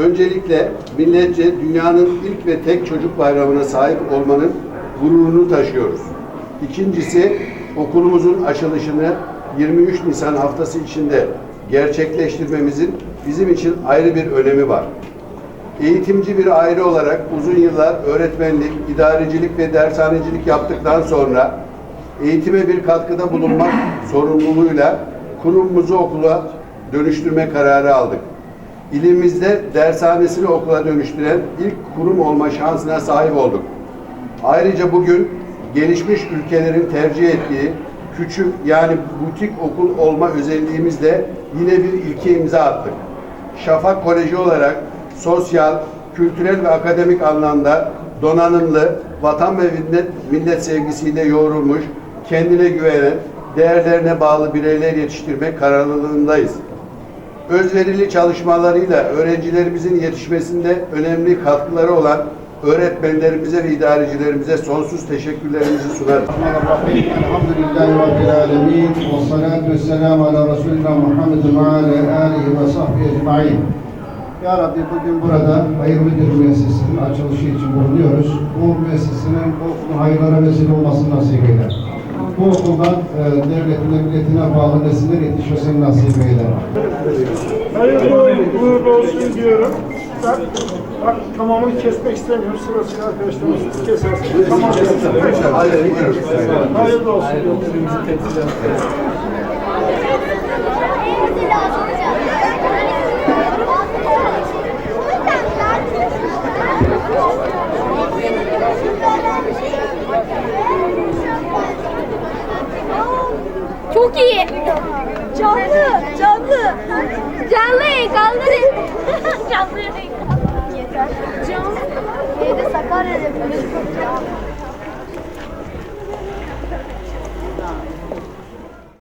Öncelikle milletçe dünyanın ilk ve tek çocuk bayramına sahip olmanın gururunu taşıyoruz. İkincisi okulumuzun açılışını 23 Nisan haftası içinde gerçekleştirmemizin bizim için ayrı bir önemi var. Eğitimci bir aile olarak uzun yıllar öğretmenlik, idarecilik ve dershanecilik yaptıktan sonra eğitime bir katkıda bulunmak sorumluluğuyla kurumumuzu okula dönüştürme kararı aldık. İlimizde dershanesini okula dönüştüren ilk kurum olma şansına sahip olduk. Ayrıca bugün gelişmiş ülkelerin tercih ettiği küçük yani butik okul olma özelliğimizle yine bir ilke imza attık. Şafak Koleji olarak sosyal, kültürel ve akademik anlamda donanımlı, vatan ve millet, millet sevgisiyle yoğrulmuş, kendine güvenen, değerlerine bağlı bireyler yetiştirmek kararlılığındayız özverili çalışmalarıyla öğrencilerimizin yetişmesinde önemli katkıları olan öğretmenlerimize ve idarecilerimize sonsuz teşekkürlerimizi sunarız. Ya Rabbi bugün burada hayırlı bir müessesinin açılışı için bulunuyoruz. Bu müessesenin bu hayırlara vesile olmasını nasip eder. Bu okuldan e, devletine, milletine bağlı nesiller yetişmesini nasip eyle. Hayırlı uğurlu olsun diyorum. Ben bak tamamını kesmek istemiyorum. Sırasıyla arkadaşlarımız kesersin. Tamam. Hadi buyurun. Hayırlı olsun. Çok iyi. Canlı, canlı. Canlı, kaldırın. canlı. Yeter. Canlı. Neydi Sakarya'da.